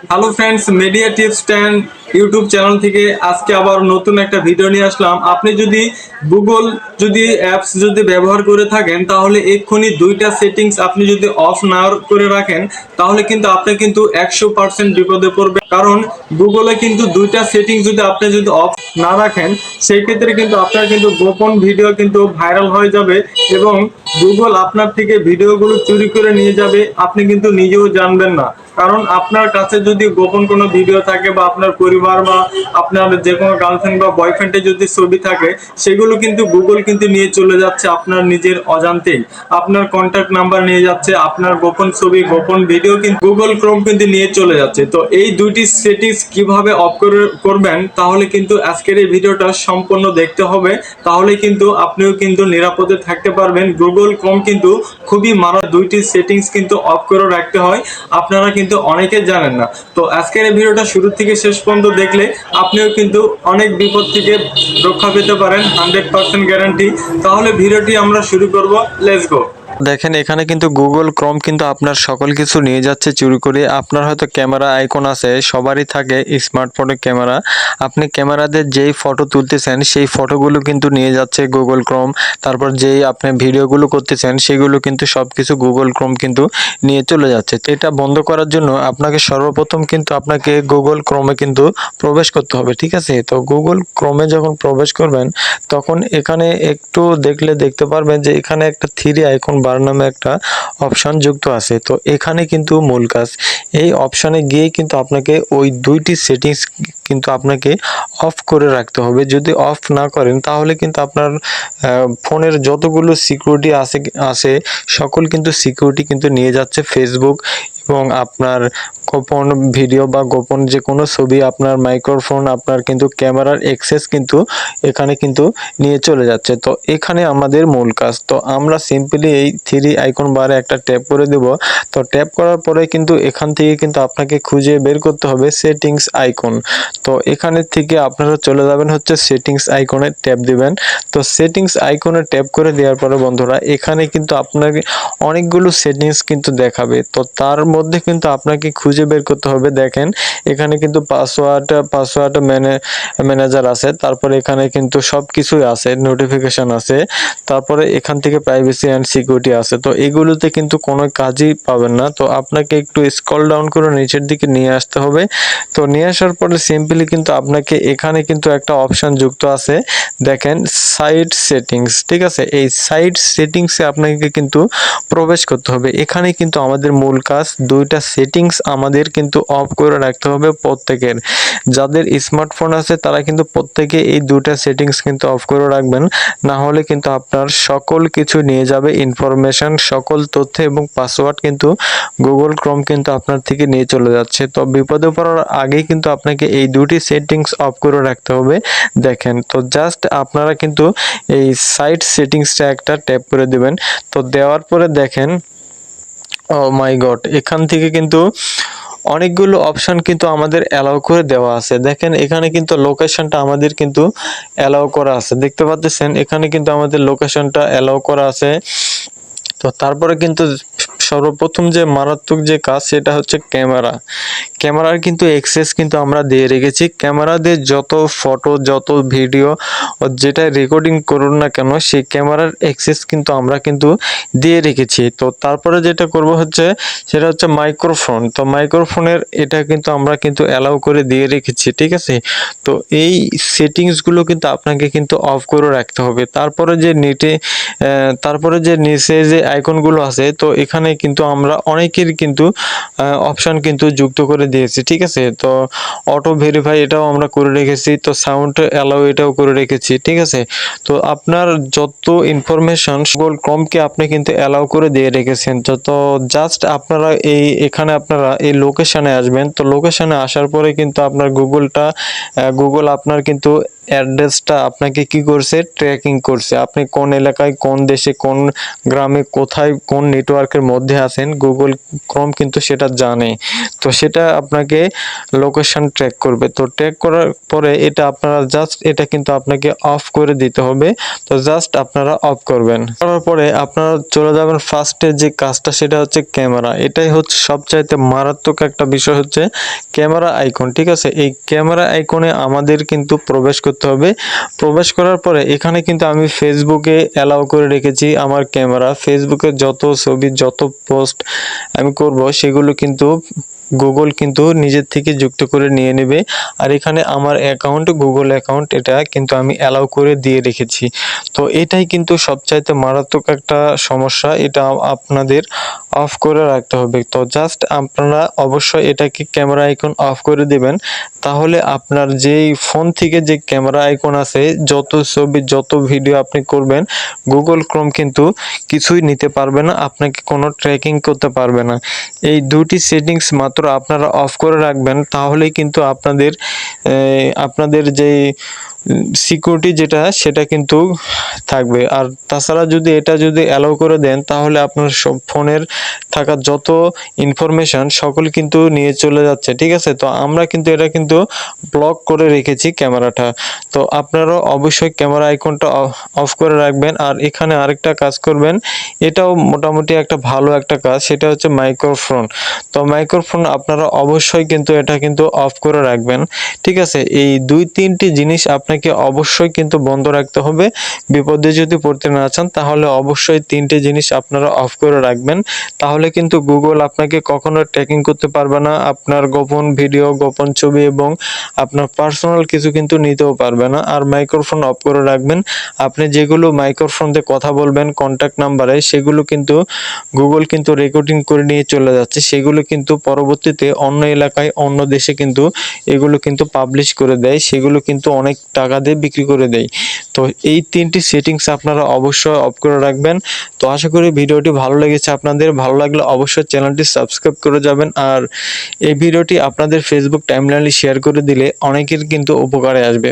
Hello friends media tips ten YouTube channel থেকে আজকে আবার নতুন একটা ভিডিও নিয়ে আসলাম। আপনি যদি গুগল যদি অ্যাপস যদি ব্যবহার করে থাকেন, তাহলে এক্ষুনি দুইটা সেটিংস আপনি যদি অফ না করে রাখেন, তাহলে কিন্তু আপনি কিন্তু একশো পার্সেন্ট বিপদে পড়বে কারণ গুগলে কিন্তু দুইটা সেটিং যদি আপনি যদি অফ না রাখেন, সেই ক্ষেত্রে কিন্তু আপনার কিন্তু গোপন ভিডিও কিন্তু ভাইরাল হয়ে যাবে এবং গুগল আপনার থেকে ভিডিওগুলো চুরি করে নিয়ে যাবে, আপনি কিন্তু নিজেও জানবেন না। কারণ আপনার কাছে যদি গোপন কোনো ভিডিও থাকে বা আপনার পরিবার বা আপনার যে কোনো গার্লফ্রেন্ড বা বয়ফ্রেন্ডের যদি ছবি থাকে, সেগুলো কিন্তু গুগল কিন্তু নিয়ে চলে যাচ্ছে আপনার নিজের অজান্তেই। আপনার কন্ট্যাক্ট নাম্বার নিয়ে যাচ্ছে, আপনার গোপন ছবি, গোপন ভিডিও কিন্তু গুগল ক্রোম কিন্তু নিয়ে চলে যাচ্ছে। তো এই দুইটি সেটিংস কীভাবে অফ করবেন, তাহলে কিন্তু আজকের এই ভিডিওটা সম্পূর্ণ দেখতে হবে। তাহলে কিন্তু আপনিও কিন্তু নিরাপদে থাকতে পারবেন গুগল ক্রোম কিন্তু খুবই মারা দুইটি সেটিংস কিন্তু অফ করে রাখতে হয়। আপনারা কিন্তু অনেকে জানেন না। তো আজকের এই ভিডিওটা শুরু থেকে শেষ পর্যন্ত দেখলে আপনিও কিন্তু অনেক বিপদ থেকে রক্ষা পেতে পারেন হান্ড্রেড পার্সেন্ট গ্যারান্টি তাহলে ভিডিওটি আমরা শুরু করব। লেটস গো দেখেন, এখানে কিন্তু গুগল ক্রোম কিন্তু আপনার সকল কিছু নিয়ে যাচ্ছে চুরি করে। আপনার হয়তো ক্যামেরা আইকন আছে, সবারই থাকে স্মার্টফোনে ক্যামেরা। আপনি ক্যামেরাতে যেই ফটো তুলতেছেন, সেই ফটোগুলো কিন্তু নিয়ে যাচ্ছে গুগল ক্রোম তারপর যেই আপনি ভিডিওগুলো করতেছেন, সেগুলো কিন্তু সব কিছু গুগল ক্রোম কিন্তু নিয়ে চলে যাচ্ছে। এটা বন্ধ করার জন্য আপনাকে সর্বপ্রথম কিন্তু আপনাকে গুগল ক্রোমে কিন্তু প্রবেশ করতে হবে, ঠিক আছে? তো গুগল ক্রোমে যখন প্রবেশ করবেন, তখন এখানে একটু দেখলে দেখতে পারবেন যে এখানে একটা থ্রি আইকন বার নামে একটা অপশান যুক্ত আছে। তো এখানে কিন্তু মূল কাজ, এই অপশানে গিয়ে কিন্তু আপনাকে ওই দুইটি সেটিংস কিন্তু আপনাকে অফ করে রাখতে হবে। যদি অফ না করেন, তাহলে কিন্তু আপনার ফোনের যতগুলো সিকিউরিটি আছে আছে, সকল কিন্তু সিকিউরিটি কিন্তু নিয়ে যাচ্ছে ফেসবুক এবং আপনার গোপন ভিডিও বা গোপন যে কোনো ছবি আপনার মাইক্রোফোন আপনার কিন্তু ক্যামেরার এক্সেস কিন্তু এখানে কিন্তু নিয়ে চলে যাচ্ছে। তো এখানে আমাদের মূল কাজ। তো আমরা সিম্পলি এই থ্রি আইকন বারে একটা ট্যাপ করে দেব। তো ট্যাপ করার পরে কিন্তু এখান থেকে কিন্তু আপনাকে খুঁজে বের করতে হবে সেটিংস আইকন তো এখানে থেকে আপনারা চলে যাবেন হচ্ছে সেটিংস আইকনে ট্যাপ দিবেন। তো সেটিংস আইকনে ট্যাপ করে দেওয়ার পরে বন্ধুরা, এখানে কিন্তু আপনাকে অনেকগুলো সেটিংস কিন্তু দেখাবে। তো তার মধ্যে কিন্তু আপনাকে খুঁজে বের করতে হবে। দেখেন, এখানে কিন্তু পাসওয়ার্ড পাসওয়ার্ড ম্যানে, ম্যানেজার আছে, তারপরে এখানে কিন্তু সব কিছুই আছে নোটিফিকেশন আছে, তারপরে এখান থেকে প্রাইভেসি অ্যান্ড সিকিউরিটি আছে। তো এগুলোতে কিন্তু কোনো কাজই পাবেন না। তো আপনাকে একটু স্ক্রল ডাউন করে নিচের দিকে নিয়ে আসতে হবে। তো নিয়ে আসার পরে সিম্পলি কিন্তু আপনাকে এখানে কিন্তু একটা অপশন যুক্ত আছে। দেখেন সাইট সেটিংস ঠিক আছে? এই সাইট সেটিংসে আপনাকে কিন্তু প্রবেশ করতে হবে। এখানে কিন্তু আমাদের মূল কাজ দুইটা সেটিংস আমাদের কিন্তু অফ করে রাখতে হবে প্রত্যেকের। যাদের স্মার্টফোন আছে, তারা কিন্তু প্রত্যেকে এই দুটা সেটিংস কিন্তু অফ করে রাখবেন। না হলে কিন্তু আপনার সকল কিছু নিয়ে যাবে ইনফরমেশন সকল তথ্য এবং পাসওয়ার্ড কিন্তু গুগল ক্রোম কিন্তু আপনার থেকে নিয়ে চলে যাচ্ছে। তো বিপদে পড়ার আগেই কিন্তু আপনাকে এই দুটি সেটিংস অফ করে রাখতে হবে। দেখেন, তো জাস্ট আপনারা কিন্তু এই সাইট সেটিংসটা একটা ট্যাপ করে দেবেন। তো দেওয়ার পরে দেখেন ও মাই গড এখান থেকে কিন্তু অনেকগুলো অপশান কিন্তু আমাদের অ্যালাউ করে দেওয়া আছে। দেখেন, এখানে কিন্তু লোকেশনটা আমাদের কিন্তু অ্যালাউ করা আছে। দেখতে পাচ্ছেন, এখানে কিন্তু আমাদের লোকেশনটা অ্যালাউ করা আছে। তো তারপরে কিন্তু সর্বপ্রথম যে মারাত্মক যে কাজ, সেটা হচ্ছে ক্যামেরা। ক্যামেরার কিন্তু এক্সেস কিন্তু আমরা দিয়ে রেখেছি। ক্যামেরা দিয়ে যত ফটো যত ভিডিও যেটা রেকর্ডিং করুন না কেন, সেই ক্যামেরার এক্সেস কিন্তু আমরা কিন্তু দিয়ে রেখেছি। তো তারপরে যেটা করব হচ্ছে, সেটা হচ্ছে মাইক্রোফোন তো মাইক্রোফোনের এটা কিন্তু আমরা কিন্তু অ্যালাউ করে দিয়ে রেখেছি, ঠিক আছে? তো এই সেটিংসগুলো কিন্তু আপনাকে কিন্তু অফ করে রাখতে হবে। তারপরে যে নেটে তারপরে যে নিচে যে আইকনগুলো আছে, তো এখানে কিন্তু আমরা অনেকের কিন্তু অপশন কিন্তু যুক্ত করে দিয়েছি, ঠিক আছে? তো অটো ভেরিফাই এটাও আমরা করে রেখেছি, তো সাউন্ড অ্যালাউ এটাও করে রেখেছি, ঠিক আছে? তো আপনার যত ইনফরমেশন গুগল ক্রমকে আপনি কিন্তু অ্যালাউ করে দিয়ে রেখেছেন, তো জাস্ট আপনারা এই, এখানে আপনারা এই লোকেশানে আসবেন, তো লোকেশানে আসার পরে কিন্তু আপনার গুগলটা গুগল আপনার কিন্তু অ্যাড্রেসটা আপনাকে কি করছে? ট্র্যাকিং করছে। আপনি কোন এলাকায়, কোন দেশে, কোন গ্রামে, কোথায়, কোন নেটওয়ার্কের মধ্যে আছেন? গুগল ক্রোম কিন্তু সেটা জানে। তো সেটা আপনাকে লোকেশন ট্র্যাক করবে। তো ট্র্যাক করার পরে এটা আপনারা জাস্ট এটা কিন্তু আপনাকে অফ করে দিতে হবে। তো জাস্ট আপনারা অফ করবেন। করার পরে আপনারা চলে যাবেন ফার্স্টে যে কাজটা, সেটা হচ্ছে ক্যামেরা। এটাই হচ্ছে সবচাইতে মারাত্মক একটা বিষয় হচ্ছে ক্যামেরা আইকন ঠিক আছে? এই ক্যামেরা আইকনে আমাদের কিন্তু প্রবেশ করতে হবে। প্রবেশ করার পরে এখানে কিন্তু আমি ফেসবুকে অ্যালাউ করে রেখেছি আমার ক্যামেরা ফেসবুকে যত ছবি, যত পোস্ট আমি করব, সেগুলো কিন্তু গুগল কিন্তু নিজের থেকে যুক্ত করে নিয়ে নেবে। আর এখানে আমার অ্যাকাউন্ট গুগল অ্যাকাউন্ট এটা কিন্তু আমি অ্যালাউ করে দিয়ে রেখেছি। তো এটাই কিন্তু সবচাইতে মারাত্মক একটা সমস্যা, এটা আপনাদের অফ করে রাখতে হবে। তো জাস্ট আপনারা অবশ্যই এটাকে ক্যামেরা আইকন অফ করে দিবেন। তাহলে আপনার যেই ফোন থেকে যে ক্যামেরা আইকন আছে, যত ছবি, যত ভিডিও আপনি করবেন গুগল ক্রোম কিন্তু কিছুই নিতে পারবে না, আপনাকে কোনো ট্র্যাকিং করতে পারবে না। এই দুটি সেটিংস মাত্র আপনারা অফ করে রাখবেন তাহলেই কিন্তু আপনাদের আপনাদের যেই সিকিউরিটি যেটা, সেটা কিন্তু থাকবে। আর তাছাড়া যদি এটা যদি অ্যালাউ করে দেন, তাহলে আপনার সব ফোনের থাকা যত ইনফরমেশন সকল কিন্তু নিয়ে চলে যাচ্ছে, ঠিক আছে? তো আমরা কিন্তু এটা কিন্তু ব্লক করে রেখেছি ক্যামেরাটা। তো আপনারাও অবশ্যই ক্যামেরা আইকনটা অফ করে রাখবেন। আর এখানে আরেকটা কাজ করবেন, এটাও মোটামুটি একটা ভালো একটা কাজ, সেটা হচ্ছে মাইক্রোফোন তো মাইক্রোফোন আপনারা অবশ্যই কিন্তু এটা কিন্তু অফ করে রাখবেন, ঠিক আছে? এই দুই তিনটি জিনিস আপনাকে অবশ্যই কিন্তু বন্ধ রাখতে হবে। বিপদে যদি পড়তে না চান, তাহলে অবশ্যই তিনটে জিনিস আপনারা অফ করে রাখবেন। তাহলে কিন্তু গুগল আপনাকে কখনো ট্র্যাকিং করতে পারবে না। আপনার গোপন ভিডিও গোপন ছবি এবং আপনার পার্সোনাল কিছু কিন্তু নিতেও পারবে না। আর মাইক্রোফোন অফ করে রাখবেন। আপনি যেগুলো মাইক্রোফোন দিয়ে কথা বলবেন কন্ট্যাক্ট নাম্বারে সেগুলো কিন্তু গুগল কিন্তু রেকর্ডিং করে নিয়ে চলে যাচ্ছে। সেগুলো কিন্তু পরবর্তীতে অন্য এলাকায়, অন্য দেশে কিন্তু এগুলো কিন্তু পাবলিশ করে দেয়। সেগুলো কিন্তু অনেক টাকা দিয়ে বিক্রি করে দেয় তো এই তিনটি সেটিংস আপনারা অবশ্যই অফ করে রাখবেন। তো আশা করি ভিডিওটি ভালো লেগেছে আপনাদের। ভালো লাগলে অবশ্যই চ্যানেলটি সাবস্ক্রাইব করে যাবেন। আর এই ভিডিওটি আপনাদের ফেসবুক টাইমলাইনে শেয়ার করে দিলে অনেকের কিন্তু উপকারে আসবে।